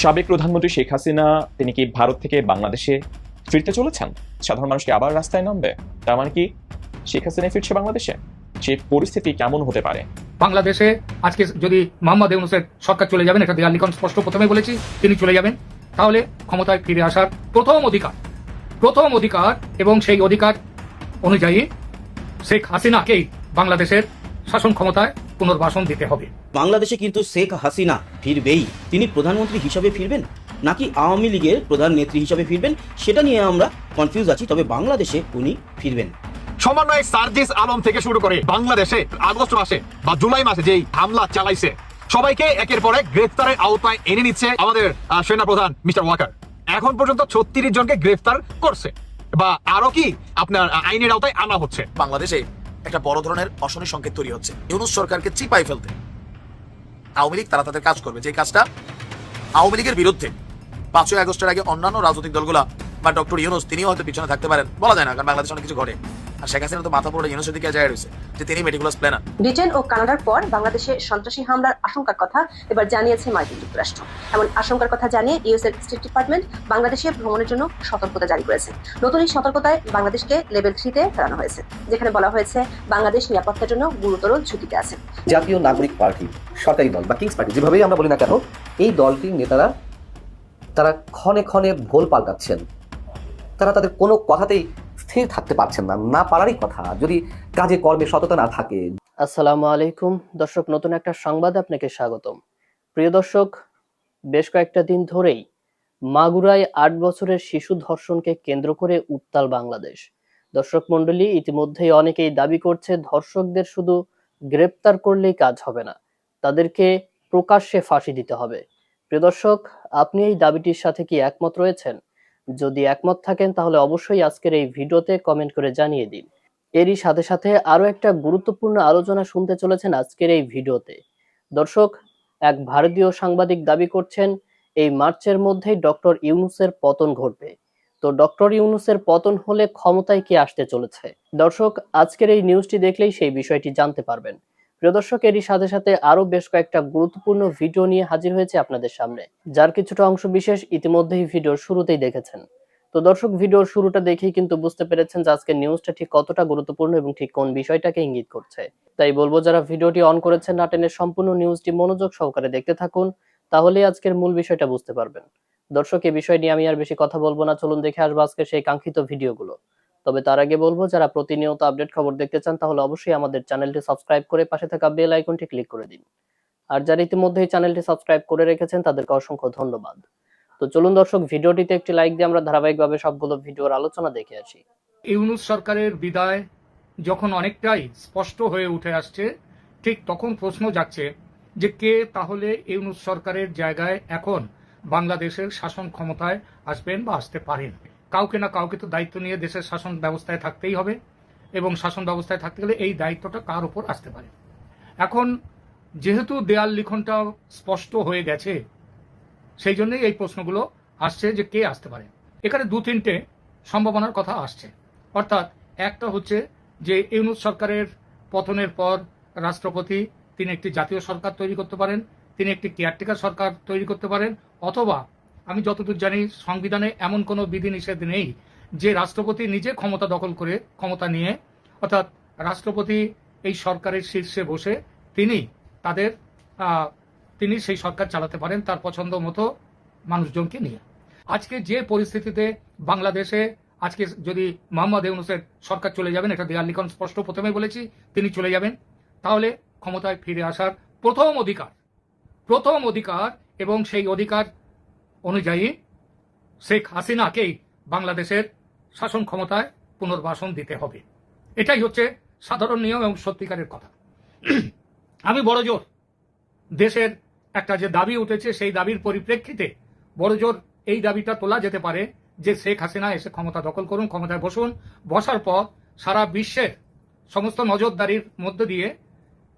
সাবেক প্রধানমন্ত্রী শেখ হাসিনা, তিনি কি ভারত থেকে বাংলাদেশে ফিরতে চলেছেন? সাধারণ মানুষকে আবার রাস্তায় নামবে? তার মানে কি শেখ হাসিনা ফিরছে বাংলাদেশে? সেই পরিস্থিতি কেমন হতে পারে? বাংলাদেশে আজকে যদি মোহাম্মদ ইউনুসের সরকার চলে যাবেন এটা দেয়াল স্পষ্ট প্রথমে বলেছি, তিনি চলে যাবেন। তাহলে ক্ষমতায় ফিরে আসার প্রথম অধিকার প্রথম অধিকার এবং সেই অধিকার অনুযায়ী শেখ হাসিনাকেই বাংলাদেশের শাসন ক্ষমতায় পুনর্বাসন দিতে হবে। বাংলাদেশে কিন্তু শেখ হাসিনা ফিরবেই। তিনি প্রধানমন্ত্রী হিসাবে ফিরবেন নাকি আওয়ামী লীগের প্রধান নেত্রী হিসাবে ফিরবেন সেটা নিয়ে আমরা কনফিউজ আছি তবে বাংলাদেশে উনি ফিরবেন। সমন্বয় সার্জিস আলম থেকে শুরু করে বাংলাদেশে আগস্ট মাসে বা জুলাই মাসে যেই হামলা চালাইছে সবাইকে একের পর এক গ্রেফতারের আওতায় এনে নিচ্ছে আমাদের সেনা প্রধান মিস্টার ওয়াকার। এখন পর্যন্ত ছত্রিশ জনকে গ্রেফতার করছে বা আরও কি আপনার আইনের আওতায় আনা হচ্ছে। বাংলাদেশে একটা বড় ধরনের অশনি সংকেত তৈরি হচ্ছে। ইউনুস সরকারকে চিপাই ফেলতে। আওয়ামী লীগ তারা তাদের কাজ করবে। যে কাজটা আওয়ামী লীগের বিরুদ্ধে পাঁচই আগস্টের আগে অন্যান্য রাজনৈতিক দলগুলা বা ডক্টর ইউনুস, তিনিও হয়তো পিছনে থাকতে পারেন। বলা যায় না, কারণ বাংলাদেশে অনেক কিছু ঘটে। আর শেখ হাসিনা তো মাথা পুরো ইউনুসের দিকে যায় রয়েছে যে তিনি মেডিকুলাস প্ল্যানার। ব্রিটেন ও কানাডার পর বাংলাদেশে সন্ত্রাসী হামলার আশঙ্কার কথা এবার জানিয়েছে মার্কিন যুক্তরাষ্ট্র। এমন আশঙ্কার কথা জানিয়ে ইউএস এর স্টেট ডিপার্টমেন্ট বাংলাদেশে ভ্রমণের জন্য সতর্কতা জারি করেছে। নতুন এই সতর্কতায় বাংলাদেশকে লেভেল থ্রিতে ফেরানো হয়েছে যেখানে বলা হয়েছে বাংলাদেশ নিরাপত্তার জন্য গুরুতর ঝুঁকিতে আছে। জাতীয় নাগরিক পার্টি সরকারি দল বা কিংস পার্টি যেভাবেই আমরা বলি না কেন এই দলটির নেতারা তারা ক্ষণে ক্ষণে ভোল পাল্টাচ্ছেন। তারা তাদের কোনো কথাতেই স্থির থাকতে পারছেন না না পারারই কথা। যদি কাজে কর্মে সততা না থাকে। আসসালামু আলাইকুম। দর্শক, নতুন একটা সংবাদে আপনাকে স্বাগতম। প্রিয় দর্শক, বেশ কয়েকটা দিন ধরেই মাগুরায় আট বছরের শিশু ধর্ষণকে কেন্দ্র করে উত্তাল বাংলাদেশ। দর্শক মণ্ডলী, ইতিমধ্যেই অনেকেই দাবি করছে ধর্ষকদের শুধু গ্রেপ্তার করলেই কাজ হবে না, তাদেরকে প্রকাশ্যে ফাঁসি দিতে হবে। প্রিয় দর্শক, আপনি এই দাবিটির সাথে কি একমত রয়েছেন? যদি একমত থাকেন, তাহলে অবশ্যই আজকের এই ভিডিওতে কমেন্ট করে জানিয়ে দিন। এরই সাথে সাথে আরও একটা গুরুত্বপূর্ণ আলোচনা শুনতে চলেছেন আজকের এই ভিডিওতে। দর্শক, এক ভারতীয় সাংবাদিক দাবি করছেন, এই মার্চের মধ্যেই ডক্টর ইউনুসের পতন ঘটবে। তো ডক্টর ইউনুসের পতন হলে ক্ষমতায় কি আসতে চলেছে? দর্শক, আজকের এই নিউজটি দেখলেই সেই বিষয়টি জানতে পারবেন। প্রিয় দর্শক, এরই সাথে সাথে আরও বেশ কয়েকটা গুরুত্বপূর্ণ ভিডিও নিয়ে হাজির হয়েছে আপনাদের সামনে, যার কিছুটা অংশ বিশেষ ইতিমধ্যেই ভিডিওর শুরুতেই দেখেছেন। তো দর্শক, ভিডিওর শুরুটা দেখেই কিন্তু বুঝতে পেরেছেন যে আজকের নিউজটা ঠিক কতটা গুরুত্বপূর্ণ এবং ঠিক কোন বিষয়টাকে ইঙ্গিত করছে। তাই বলব, যারা ভিডিওটি অন করেছেন, না টেনে সম্পূর্ণ নিউজটি মনোযোগ সহকারে দেখতে থাকুন তাহলে আজকের মূল বিষয়টা বুঝতে পারবেন। দর্শক এই বিষয় নিয়ে আমি আর বেশি কথা বলব না, চলুন দেখে আসব আজকে সেই কাঙ্ক্ষিত ভিডিওগুলো। তবে তার আগে বলব, যারা প্রতিনিয়ত আপডেট খবর দেখতে চান, তাহলে অবশ্যই আমাদের চ্যানেলটি সাবস্ক্রাইব করে পাশে থাকা বেল আইকনটি ক্লিক করে দিন। আর যারা ইতিমধ্যেই চ্যানেলটি সাবস্ক্রাইব করে রেখেছেন, তাদেরকে অসংখ্য ধন্যবাদ। তো চলুন দর্শক, ভিডিওটিতে একটি লাইক দিয়ে আমরা ধারাবাহিকভাবে সবগুলো ভিডিওর আলোচনা দেখে আসি। ইউনুস সরকারের বিদায় যখন অনেকটাই স্পষ্ট হয়ে উঠে আসছে, ঠিক তখন প্রশ্ন যাচ্ছে যে কে তাহলে ইউনুস সরকারের জায়গায় এখন বাংলাদেশের শাসন ক্ষমতায় আসবেন বা আসতে পারেন? কাউকে না কাউকে তো দায়িত্ব নিয়ে দেশের শাসন ব্যবস্থায় থাকতেই হবে এবং শাসন ব্যবস্থায় থাকতে গেলে এই দায়িত্বটা কার উপর আসতে পারে? এখন যেহেতু দেয়াল লিখনটা স্পষ্ট হয়ে গেছে, সেই জন্যই এই প্রশ্নগুলো আসছে যে কে আসতে পারে। এখানে দু তিনটে সম্ভাবনার কথা আসছে। অর্থাৎ একটা হচ্ছে যে ইউনুস সরকারের পতনের পর রাষ্ট্রপতি, তিনি একটি জাতীয় সরকার তৈরি করতে পারেন, তিনি একটি কেয়ারটেকার সরকার তৈরি করতে পারেন, অথবা আমি যতদূর জানি, সংবিধানে এমন কোনো বিধিনিষেধ নেই যে রাষ্ট্রপতি নিজে ক্ষমতা দখল করে ক্ষমতা নিয়ে, অর্থাৎ রাষ্ট্রপতি এই সরকারের শীর্ষে বসে তিনি তাদের তিনি সেই সরকার চালাতে পারেন তার পছন্দ মতো মানুষজনকে নিয়ে। আজকে যে পরিস্থিতিতে বাংলাদেশে, আজকে যদি মোহাম্মদ ইউনুসের সরকার চলে যাবেন, এটা দেয়াল লিখন স্পষ্ট প্রথমে বলেছি, তিনি চলে যাবেন, তাহলে ক্ষমতায় ফিরে আসার প্রথম অধিকার প্রথম অধিকার এবং সেই অধিকার অনুযায়ী শেখ হাসিনাকেই বাংলাদেশের শাসন ক্ষমতায় পুনর্বাসন দিতে হবে। এটাই হচ্ছে সাধারণ নিয়ম এবং সত্যিকারের কথা। আমি বড় জোর দেশের একটা যে দাবি উঠেছে, সেই দাবির পরিপ্রেক্ষিতে বড় জোর এই দাবিটা তোলা যেতে পারে যে শেখ হাসিনা এসে ক্ষমতা দখল করুন, ক্ষমতায় বসুন। বসার পর সারা বিশ্বের সমস্ত নজরদারির মধ্য দিয়ে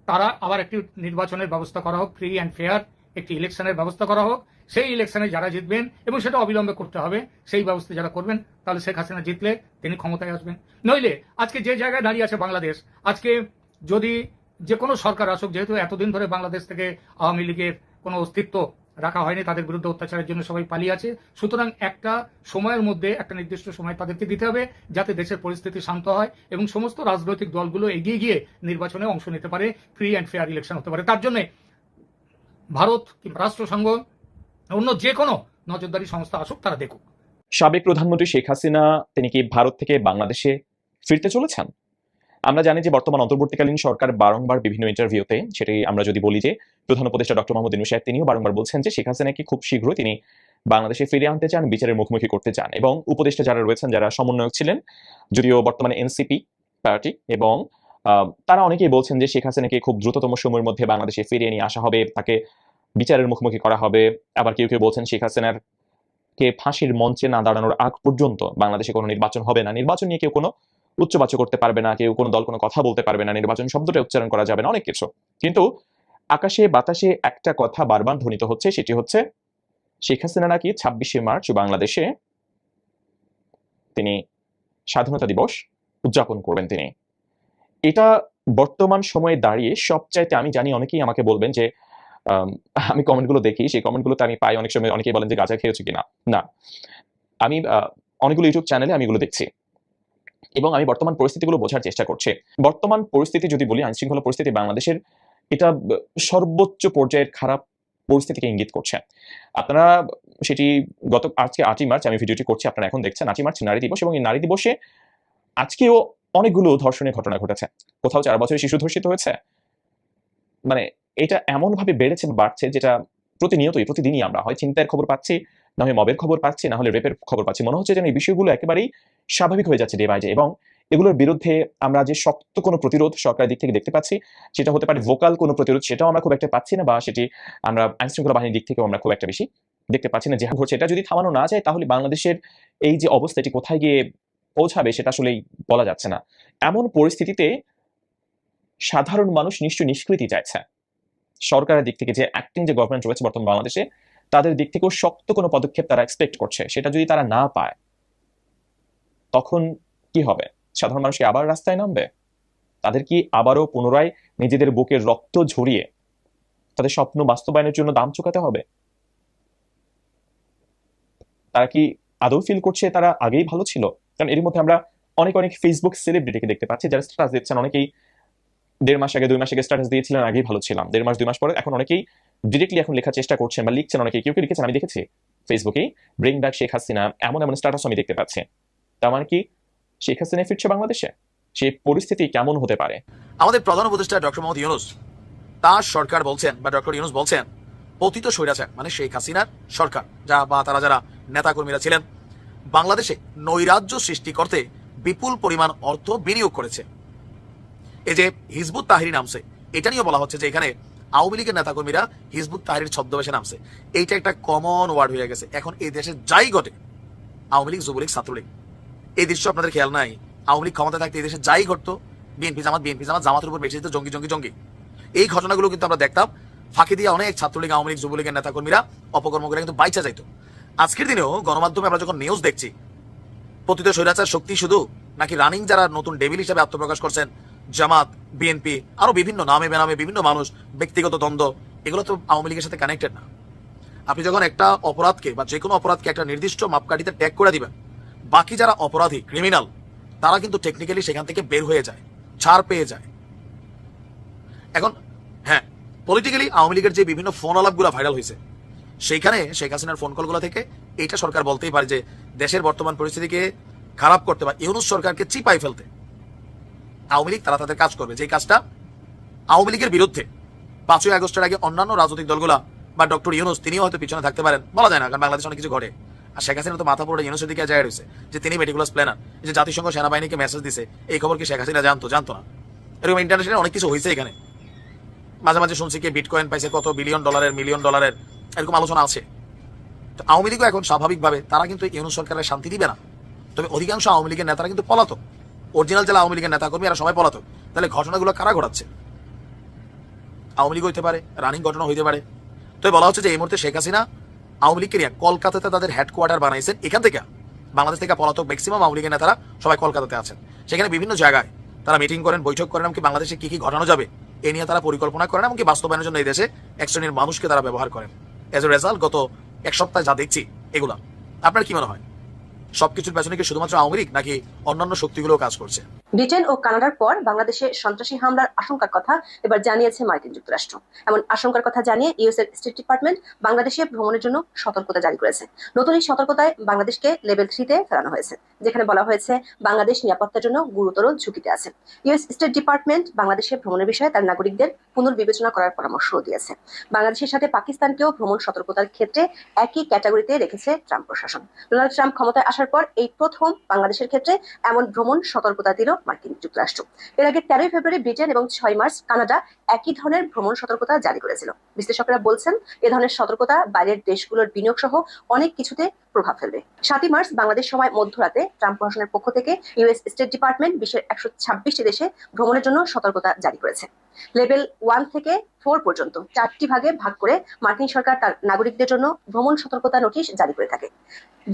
তারা আবার একটি নির্বাচনের ব্যবস্থা করা হোক ফ্রি অ্যান্ড ফেয়ার একটি ইলেকশনের ব্যবস্থা করা হোক। সেই ইলেকশনে যারা জিতবেন এবং সেটা অবিলম্বে করতে হবে, সেই ব্যবস্থা যারা করবেন, তাহলে শেখ হাসিনা জিতলে তিনি ক্ষমতায় আসবেন। নইলে আজকে যে জায়গায় দাঁড়িয়ে আছে বাংলাদেশ, আজকে যদি যে কোনো সরকার আসুক, যেহেতু এতদিন ধরে বাংলাদেশ থেকে আওয়ামী লীগের কোনো অস্তিত্ব রাখা হয়নি, তাদের বিরুদ্ধে অত্যাচারের জন্য সবাই পালিয়ে আছে, সুতরাং একটা সময়ের মধ্যে, একটা নির্দিষ্ট সময় তাদেরকে দিতে হবে, যাতে দেশের পরিস্থিতি শান্ত হয় এবং সমস্ত রাজনৈতিক দলগুলো এগিয়ে গিয়ে নির্বাচনে অংশ নিতে পারে ফ্রি অ্যান্ড ফেয়ার ইলেকশন হতে পারে। তার জন্য ভারত কিংবা রাষ্ট্রসংঘ অন্য যে কোনো নজরদারি সংস্থা আসুক, তারা দেখুক। সাবেক প্রধানমন্ত্রী শেখ হাসিনা, তিনি কি ভারত থেকে বাংলাদেশে ফিরতে চলেছেন? আমরা জানি যে বর্তমান অন্তর্বর্তীকালীন সরকার বারংবার বিভিন্ন ইন্টারভিউতে সেটি আমরা যদি বলি যে প্রধান উপদেষ্টা ডক্টর মোহাম্মদ ইনু সাহেব, তিনিও বারংবার বলছেন যে শেখ হাসিনাকে খুব শীঘ্রই তিনি বাংলাদেশে ফিরে আনতে চান, বিচারের মুখোমুখি করতে চান। এবং উপদেষ্টা যারা রয়েছেন, যারা সমন্বয়ক ছিলেন, যদিও বর্তমানে এনসিপি পার্টি এবং তারা অনেকেই বলছেন যে শেখ হাসিনাকে খুব দ্রুততম সময়ের মধ্যে বাংলাদেশে ফিরিয়ে নিয়ে আসা হবে, তাকে বিচারের মুখোমুখি করা হবে। আবার কেউ কেউ বলছেন শেখ হাসিনার কে ফাঁসির মঞ্চে না দাঁড়ানোর আগ পর্যন্ত বাংলাদেশে কোনো নির্বাচন হবে না। নির্বাচন নিয়ে কেউ কোনো উচ্চবাচ্য করতে পারবে না, কেউ কোনো দল কোনো কথা বলতে পারবে না। নির্বাচন শব্দটা উচ্চারণ করা যাবে না, অনেক কিছু। কিন্তু আকাশে বাতাসে একটা কথা বারবার ধ্বনিত হচ্ছে, সেটি হচ্ছে শেখ হাসিনা নাকি ছাব্বিশে মার্চ বাংলাদেশে তিনি স্বাধীনতা দিবস উদযাপন করবেন তিনি। এটা বর্তমান সময়ে দাঁড়িয়ে সবচাইতে আমি জানি অনেকেই আমাকে বলবেন যে আম, কমেন্টগুলো দেখি সেই কমেন্টগুলোতে আমি পাই অনেক সময় অনেকেই বলেন যে গাঁজা খেয়েছো কিনা। না। আমি অনেকগুলো ইউটিউব চ্যানেলে আমি এগুলো দেখছি। এবং আমি বর্তমান পরিস্থিতিগুলো বোঝার চেষ্টা করছি। বর্তমান পরিস্থিতি যদি বলি আইন শৃঙ্খলা পরিস্থিতি বাংলাদেশের এটা সর্বোচ্চ পর্যায়ের খারাপ পরিস্থিতিকে ইঙ্গিত করছে। আপনারা সেটি গত আজকে আটই মার্চ আমি ভিডিওটি করছি আপনারা এখন দেখছেন আটই মার্চ নারী দিবস। এবং এই নারী দিবসে আজকেও অনেকগুলো ধর্ষণের ঘটনা ঘটেছে। কোথাও চার বছরের শিশু ধর্ষিত হয়েছে। মানে এটা এমন ভাবে বেড়েছে বাড়ছে যেটা প্রতিনিয়তই, প্রতিদিনই আমরা হয় চিন্তার খবর পাচ্ছি, না হয় মবের খবর পাচ্ছি, না হলে রেপের খবর পাচ্ছি। মনে হচ্ছে যেন এই বিষয়গুলো একেবারেই স্বাভাবিক হয়ে যাচ্ছে ডে বাই ডে এবং এগুলোর বিরুদ্ধে আমরা যে শক্ত কোনো প্রতিরোধ সরকারের দিক থেকে দেখতে পাচ্ছি, সেটা হতে পারে ভোকাল কোনো প্রতিরোধ, সেটাও আমরা খুব একটা পাচ্ছি না বা সেটি আমরা আইন শৃঙ্খলা বাহিনীর দিক থেকেও আমরা খুব একটা বেশি দেখতে পাচ্ছি না। যে ঘটছে, এটা যদি থামানো না যায় তাহলে বাংলাদেশের এই যে অবস্থা, এটি কোথায় গিয়ে পৌঁছাবে সেটা আসলেই বলা যাচ্ছে না। এমন পরিস্থিতিতে সাধারণ মানুষ নিশ্চয়ই নিষ্কৃতি চাইছে। সরকারের দিক থেকে যে অ্যাক্টিং যে গভর্নমেন্ট রয়েছে বর্তমান বাংলাদেশে, তাদের দিক থেকেও শক্ত কোনো পদক্ষেপ তারা এক্সপেক্ট করছে। সেটা যদি তারা না পায়, তখন কি হবে? সাধারণ মানুষ কি আবার রাস্তায় নামবে? তাদের কি আবারও পুনরায় নিজেদের বুকের রক্ত ঝরিয়ে তাদের স্বপ্ন বাস্তবায়নের জন্য দাম চুকাতে হবে? তারা কি আদৌ ফিল করছে তারা আগেই ভালো ছিল? কারণ এর মধ্যে আমরা অনেক অনেক ফেসবুক সেলিব্রিটিকে দেখতে পাচ্ছি, যারা স্ট্যাটাস দিচ্ছেন। অনেকেই দেড় মাস আগে, দুই মাস আগে স্ট্যাটাস দিয়েছিলেন, আগেই ভালো ছিলাম। দেড় মাস, দুই মাস পরে এখন অনেকেই ডিরেক্টলি এখন লেখার চেষ্টা করছেন বা লিখছেন অনেকে কেউ কেউ লিখেছেন, আমি দেখেছি ফেসবুকে ব্রিং ব্যাক শেখ হাসিনা এমন এমন স্ট্যাটাস আমি দেখতে পাচ্ছি। তার মানে কি? শেখ হাসিনা ফিরছে বাংলাদেশে? সেই পরিস্থিতি কেমন হতে পারে? আমাদের প্রধান উপদেষ্টা ডক্টর মোহাম্মদ ইউনুস, তার সরকার বলছেন, বা ডক্টর ইউনুস বলছেন পতিত স্বৈরাচার মানে শেখ হাসিনার সরকার, যা বা তারা যারা নেতাকর্মীরা ছিলেন, বাংলাদেশে নৈরাজ্য সৃষ্টি করতে বিপুল পরিমাণ অর্থ বিনিয়োগ করেছে। এই যে হিজবুত তাহিরি নামছে, এটা নিয়ে বলা হচ্ছে যে এখানে আওয়ামী লীগের নেতাকর্মীরা হিজবুত তাহিরির ছদ্মবেশে নামছে। এইটা একটা কমন ওয়ার্ড হয়ে গেছে। এখন এই দেশে যাই ঘটে, আওয়ামী লীগ, যুবলীগ, ছাত্রলীগ, এই দৃশ্য আপনাদের খেয়াল নাই? আওয়ামী লীগ ক্ষমতা থাকতে এই দেশে যাই ঘটতো, বিএনপি জামাত বিএনপি জামাত, জামাতের উপর বেশি যেত জঙ্গি জঙ্গি জঙ্গি। এই ঘটনাগুলো কিন্তু আমরা দেখতাম, ফাঁকি দিয়ে অনেক ছাত্রলীগ, আওয়ামী লীগ, যুবলীগের নেতাকর্মীরা অপকর্ম করে কিন্তু বাইচা যাইতো। আজকের দিনেও গণমাধ্যমে আমরা যখন নিউজ দেখছি, পতিত স্বৈরাচার শক্তি শুধু নাকি রানিং যারা নতুন ডেভিল হিসাবে আত্মপ্রকাশ করছেন জামাত, বিএনপি, আরও বিভিন্ন নামে বেনামে বিভিন্ন মানুষ, ব্যক্তিগত দ্বন্দ্ব, এগুলো তো আওয়ামী লীগের সাথে কানেক্টেড না। আপনি যখন একটা অপরাধকে বা যে কোনো অপরাধকে একটা নির্দিষ্ট মাপকাঠিতে ট্যাগ করে দিবেন, বাকি যারা অপরাধী ক্রিমিনাল তারা কিন্তু টেকনিক্যালি সেখান থেকে বের হয়ে যায়, ছাড় পেয়ে যায়। এখন হ্যাঁ পলিটিক্যালি আওয়ামী লীগের যে বিভিন্ন ফোন আলাপগুলো ভাইরাল হয়েছে, সেইখানে শেখ হাসিনার ফোন কলগুলো থেকে এইটা সরকার বলতেই পারে যে, দেশের বর্তমান পরিস্থিতিকে খারাপ করতে বা ইউনুস সরকারকে চিপাই ফেলতে। আওয়ামী লীগ, তারা তাদের কাজ করবে। যে কাজটা আওয়ামী লীগের বিরুদ্ধে। পাঁচই আগস্টের আগে অন্যান্য রাজনৈতিক দলগুলা, বা ডক্টর ইউনুস, তিনিও হয়তো পিছনে থাকতে পারেন। বলা যায় না, কারণ বাংলাদেশে অনেক কিছু ঘটে। আর শেখ হাসিনা তো মাথা পুরো ইউনুসের দিকে যায় রয়েছে, যে তিনি মেটিকুলাস প্ল্যানার যে জাতিসংঘ সেনাবাহিনীকে মেসেজ দিছে, এই খবর কি শেখ হাসিনা জানতো? জানতো না। এরকম ইন্টারন্যাশনাল অনেক কিছু হয়েছে এখানে। মাঝে মাঝে শুনছি কি বিটকয়েন পাইছে কত বিলিয়ন ডলারের মিলিয়ন ডলারের এরকম আলোচনা আছে। তো আওয়ামী লীগও এখন স্বাভাবিকভাবে, তারা কিন্তু ইউনুস সরকারের শান্তি দিবে না। তবে অধিকাংশ আওয়ামী লীগের নেতারা কিন্তু পলাতক। অরিজিনাল যারা আওয়ামী লীগের নেতা কর্মী এরা সবাই পলাতক। তাহলে ঘটনাগুলো কারা ঘটাচ্ছে? আওয়ামী লীগ হইতে পারে, রানিং ঘটনা হইতে পারে। তো বলা হচ্ছে যে এই মুহূর্তে শেখ হাসিনা আওয়ামী লীগকে কলকাতাতে তাদের হেডকোয়ার্টার বানাইছেন। এখান থেকে বাংলাদেশ থেকে পলাতক ম্যাক্সিমাম আওয়ামী লীগের নেতারা সবাই কলকাতাতে আছেন। সেখানে বিভিন্ন জায়গায় তারা মিটিং করেন, বৈঠক করেন, এমনকি বাংলাদেশে কি কি ঘটানো যাবে, এ নিয়ে তারা পরিকল্পনা করেন, এমনকি বাস্তবায়নের জন্য এই দেশে এক শ্রেণির মানুষকে তারা ব্যবহার করেন। এজ এ রেজাল্ট গত এক সপ্তাহে যা দেখছি, এগুলা। আপনার কি মনে হয়? সবকিছুর পেছনে কি শুধুমাত্র আওয়ামী লীগ নাকি অন্যান্য শক্তিগুলো কাজ করছে? ব্রিটেন ও কানাডার পর বাংলাদেশে সন্ত্রাসী হামলার আশঙ্কার কথা এবার জানিয়েছে মার্কিন যুক্তরাষ্ট্র। এমন আশঙ্কার কথা জানিয়ে ইউএস এর স্টেট ডিপার্টমেন্ট বাংলাদেশে ভ্রমণের জন্য সতর্কতা জারি করেছে। নতুন এই সতর্কতায় বাংলাদেশকে লেভেল থ্রিতে ফেরানো হয়েছে, যেখানে বলা হয়েছে বাংলাদেশ নিরাপত্তার জন্য গুরুতর ঝুঁকিতে আছে। ইউএস স্টেট ডিপার্টমেন্ট বাংলাদেশে ভ্রমণের বিষয়ে তার নাগরিকদের পুনর্বিবেচনা করার পরামর্শ দিয়েছে। বাংলাদেশের সাথে পাকিস্তানকেও ভ্রমণ সতর্কতার ক্ষেত্রে একই ক্যাটাগরিতে রেখেছে ট্রাম্প প্রশাসন। ডোনাল্ড ট্রাম্প ক্ষমতায় আসার পর এই প্রথম বাংলাদেশের ক্ষেত্রে এমন ভ্রমণ সতর্কতা দিল মার্কিন যুক্তরাষ্ট্র। এর আগে তেরোই ফেব্রুয়ারি ব্রিটেন এবং ছয় মার্চ কানাডা একই ধরনের ভ্রমণ সতর্কতা জারি করেছিল। বিশ্লেষকরা বলছেন, এ ধরনের সতর্কতা বাইরের দেশগুলোর বিনিয়োগ সহ অনেক কিছুতে প্রভাব ফেলবে। সাতই মার্চ বাংলাদেশ সময় মধ্যরাতে ট্রাম্প প্রশাসনের পক্ষ থেকে ইউএস স্টেট ডিপার্টমেন্ট বিশ্বের একশো ছাব্বিশটি দেশে ভ্রমণের জন্য সতর্কতা জারি করেছে। লেভেল ওয়ান থেকে ফোর পর্যন্ত চারটি ভাগে ভাগ করে মার্কিন সরকার তার নাগরিকদের জন্য ভ্রমণ সতর্কতা নোটিশ জারি করে থাকে।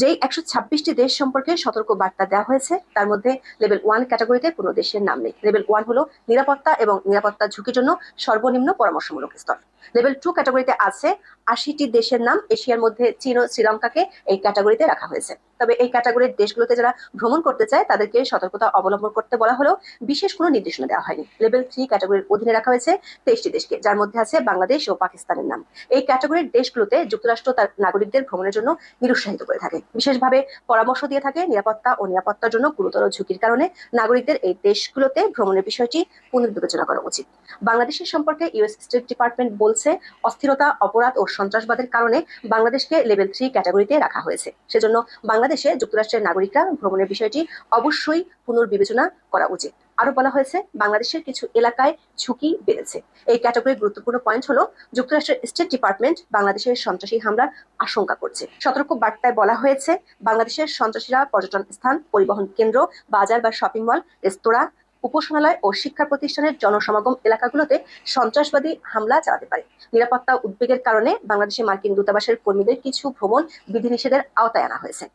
যেই একশো ছাব্বিশটি দেশ সম্পর্কে সতর্ক বার্তা দেওয়া হয়েছে, তার মধ্যে লেভেল ওয়ান ক্যাটাগরিতে কোনো দেশের নাম নেই। লেভেল ওয়ান হলো নিরাপত্তা এবং নিরাপত্তা ঝুঁকির জন্য সর্বনিম্ন পরামর্শমূলক স্তর। লেভেল টু ক্যাটাগরিতে আছে। আশিটি দেশের নাম এশিয়ার মধ্যে চীন ও শ্রীলঙ্কাকে এই ক্যাটাগরিতে রাখা হয়েছে। তবে এই ক্যাটাগরির দেশগুলোতে যারা ভ্রমণ করতে চায়, তাদেরকে সতর্কতা অবলম্বন করতে বলা হলেও বিশেষ কোনো নির্দেশনা দেওয়া হয়নি। লেভেল থ্রি ক্যাটাগরির অধীনে রাখা হয়েছে তেইশটি দেশকে, যার মধ্যে আছে বাংলাদেশ ও পাকিস্তানের নাম। এই ক্যাটাগরির দেশগুলোতে যুক্তরাষ্ট্র তার নাগরিকদের ভ্রমণের জন্য নিরুৎসাহিত করে থাকে। বিশেষভাবে পরামর্শ দিয়ে থাকে নিরাপত্তা ও নিরাপত্তার জন্য গুরুতর ঝুঁকির কারণে নাগরিকদের এই দেশগুলোতে ভ্রমণের বিষয়টি পুনর্বিবেচনা করা উচিত। বাংলাদেশের সম্পর্কে ইউএস স্টেট ডিপার্টমেন্ট বলছে, অস্থিরতা, অপরাধ ও সন্ত্রাসবাদের কারণে বাংলাদেশকে লেভেল থ্রি ক্যাটাগরিতে রাখা হয়েছে। সেজন্য বাংলাদেশে যুক্তরাষ্ট্রের নাগরিকরা ভ্রমণের বিষয়টি অবশ্যই পুনর্বিবেচনা করা উচিত। আরও বলা হয়েছে, বাংলাদেশের কিছু এলাকায় ঝুঁকি বেড়েছে। এই ক্যাটাগরির গুরুত্বপূর্ণ পয়েন্ট হলো, যুক্তরাষ্ট্রের স্টেট ডিপার্টমেন্ট বাংলাদেশের সন্ত্রাসী হামলার আশঙ্কা করছে। সতর্ক বার্তায় বলা হয়েছে, বাংলাদেশের সন্ত্রাসীরা পর্যটন স্থান, পরিবহন কেন্দ্র, বাজার বা শপিং মল, রেস্তোরাঁ উপাসনালয় ও শিক্ষা প্রতিষ্ঠানের জনসমাগম এলাকাগুলোতে সন্ত্রাসবাদী হামলা চালাতে পারে। নিরাপত্তা উদ্বেগের কারণে বাংলাদেশে মার্কিন দূতাবাসের কর্মীদের কিছু ভ্রমণ বিধিনিষেধের আওতায় আনা হয়েছে।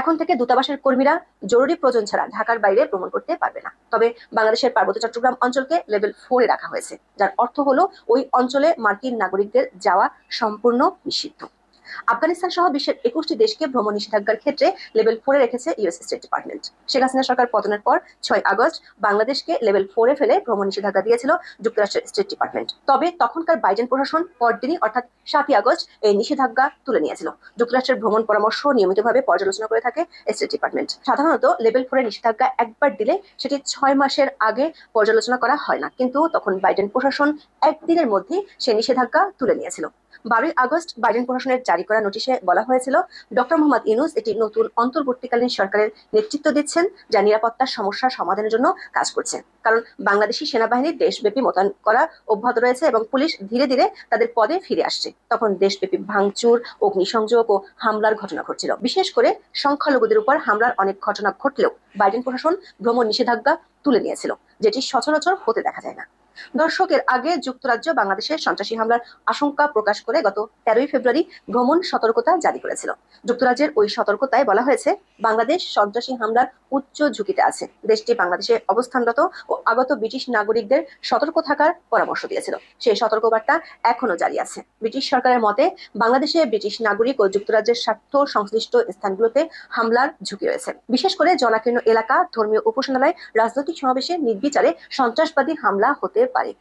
এখন থেকে দূতাবাসের কর্মীরা জরুরি প্রয়োজন ছাড়া ঢাকার বাইরে ভ্রমণ করতে পারবে না। তবে বাংলাদেশের পার্বত্য চট্টগ্রাম অঞ্চলকে লেভেল ফোরে রাখা হয়েছে, যার অর্থ হলো ওই অঞ্চলে মার্কিন নাগরিকদের যাওয়া সম্পূর্ণ নিষিদ্ধ। আফগানিস্তান সহ বিশ্বের একুশটি দেশকে ভ্রমণ নিষেধাজ্ঞার ক্ষেত্রে লেভেল ফোরে রেখেছে US state department. Sheikh Hasina সরকার পতনের পর ছয় আগস্ট বাংলাদেশকে লেভেল ফোরে ফেলে ভ্রমণ নিষেধাজ্ঞা দিয়েছিল যুক্তরাষ্ট্রের স্টেট ডিপার্টমেন্ট। তবে তখনকার বাইডেন প্রশাসন পরদিনই অর্থাৎ সাতই আগস্ট এই নিষেধাজ্ঞা তুলে নিয়েছিল। যুক্তরাষ্ট্রের ভ্রমণ পরামর্শ নিয়মিতভাবে পর্যালোচনা করে থাকে স্টেট ডিপার্টমেন্ট। সাধারণত লেভেল ফোরে নিষেধাজ্ঞা একবার দিলে সেটি ছয় মাসের আগে পর্যালোচনা করা হয় না। কিন্তু তখন বাইডেন প্রশাসন একদিনের মধ্যে সে নিষেধাজ্ঞা তুলে নিয়েছিল। বারোই আগস্ট বাইডেন প্রশাসনের জারি করা নোটিশে বলা হয়েছিল, ডক্টর মোহাম্মদ ইউনুস একটি নতুন অন্তর্বর্তীকালীন সরকারের নেতৃত্ব দিচ্ছেন, যা নিরাপত্তার সমস্যা সমাধানের জন্য কাজ করছে। কারণ বাংলাদেশি সেনাবাহিনী দেশব্যাপী মোতায়েন করা অব্যাহত রয়েছে এবং পুলিশ ধীরে ধীরে তাদের পদে ফিরে আসছে। তখন দেশব্যাপী ভাঙচুর, অগ্নিসংযোগ ও হামলার ঘটনা ঘটছিল। বিশেষ করে সংখ্যালঘুদের উপর হামলার অনেক ঘটনা ঘটলেও বাইডেন প্রশাসন ভ্রমণ নিষেধাজ্ঞা তুলে নিয়েছিল, যেটি সচরাচর হতে দেখা যায় না। দর্শকের আগে যুক্তরাজ্য বাংলাদেশের সন্ত্রাসী হামলার আশঙ্কা প্রকাশ করে গত তেরোই ফেব্রুয়ারি ভ্রমণ সতর্কতা জারি করেছিল। যুক্তরাজ্যের ওই সতর্কতায় বলা হয়েছে, বাংলাদেশ সন্ত্রাসী হামলার উচ্চ ঝুঁকিতে আছে। দেশটি বাংলাদেশে অবস্থানরত ও আগত ব্রিটিশ নাগরিকদের সতর্ক থাকার পরামর্শ দিয়েছিল। সেই সতর্কবার্তা এখনও জারি আছে। ব্রিটিশ সরকারের মতে, বাংলাদেশে ব্রিটিশ নাগরিক ও যুক্তরাজ্যের স্বার্থ সংশ্লিষ্ট স্থানগুলোতে হামলার ঝুঁকি রয়েছে। বিশেষ করে জনাকীর্ণ এলাকা ধর্মীয় উপাসনালয়, রাজনৈতিক সমাবেশে নির্বিচারে সন্ত্রাসবাদী হামলা হতে পারে।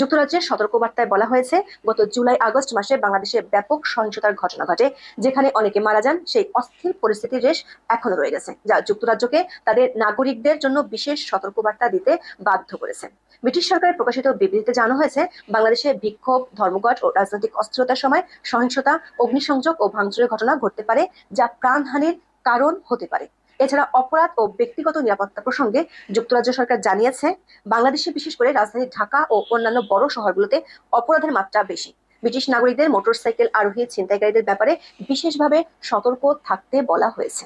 যুক্তরাজ্যের সতর্কবার্তায় বলা হয়েছে, গত জুলাই আগস্ট মাসে বাংলাদেশে ব্যাপক সহিংসতার ঘটনা ঘটে, যেখানে অনেকে মারা যান, সেই অস্থির পরিস্থিতির রেশ এখনও রয়ে গেছে, যা যুক্তরাজ্যকে তাদের নাগরিকদের জন্য বিশেষ সতর্কবার্তা দিতে বাধ্য করেছে। ব্রিটিশ সরকারের প্রকাশিত বিবৃতিতে জানানো হয়েছে, বাংলাদেশে বিক্ষোভ, ধর্মঘট ও রাজনৈতিক অস্থিরতার সময় সহিংসতা, অগ্নিসংযোগ ও ভাঙচুরের ঘটনা ঘটতে পারে, যা প্রাণহানির কারণ হতে পারে। এছাড়া অপরাধ ও ব্যক্তিগত নিরাপত্তা প্রসঙ্গে যুক্তরাজ্য সরকার জানিয়েছে, বাংলাদেশে বিশেষ করে রাজধানী ঢাকা ও অন্যান্য বড় শহরগুলোতে অপরাধের মাত্রা বেশি। ব্রিটিশ নাগরিকদের মোটরসাইকেল আরোহী ছিনতাইকারীদের ব্যাপারে বিশেষভাবে সতর্ক থাকতে বলা হয়েছে।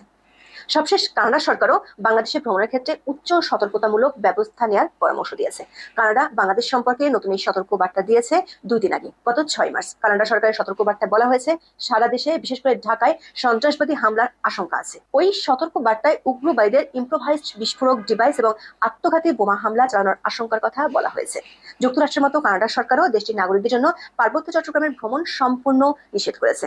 সবশেষ কানাডা সরকারও বাংলাদেশে ভ্রমণের ক্ষেত্রে উচ্চ সতর্কতামূলক ব্যবস্থা নেওয়ার পরামর্শ দিয়েছে। কানাডা, বাংলাদেশ সম্পর্কে নতুন এই সতর্ক বার্তা দিয়েছে দুই দিন আগে, গত ছয় মার্চ। কানাডা সরকারের সতর্ক বার্তায় বলা হয়েছে, সারা দেশে, বিশেষ করে ঢাকায়, সন্ত্রাসবাদী হামলার আশঙ্কা আছে। ওই সতর্ক বার্তায় উগ্রবাদীদের ইম্প্রোভাইজড বিস্ফোরক ডিভাইস এবং আত্মঘাতী বোমা হামলা চালানোর আশঙ্কার কথা বলা হয়েছে। যুক্তরাষ্ট্রের মতো কানাডা সরকারও দেশটির নাগরিকদের জন্য পার্বত্য চট্টগ্রামের ভ্রমণ সম্পূর্ণ নিষেধ করেছে।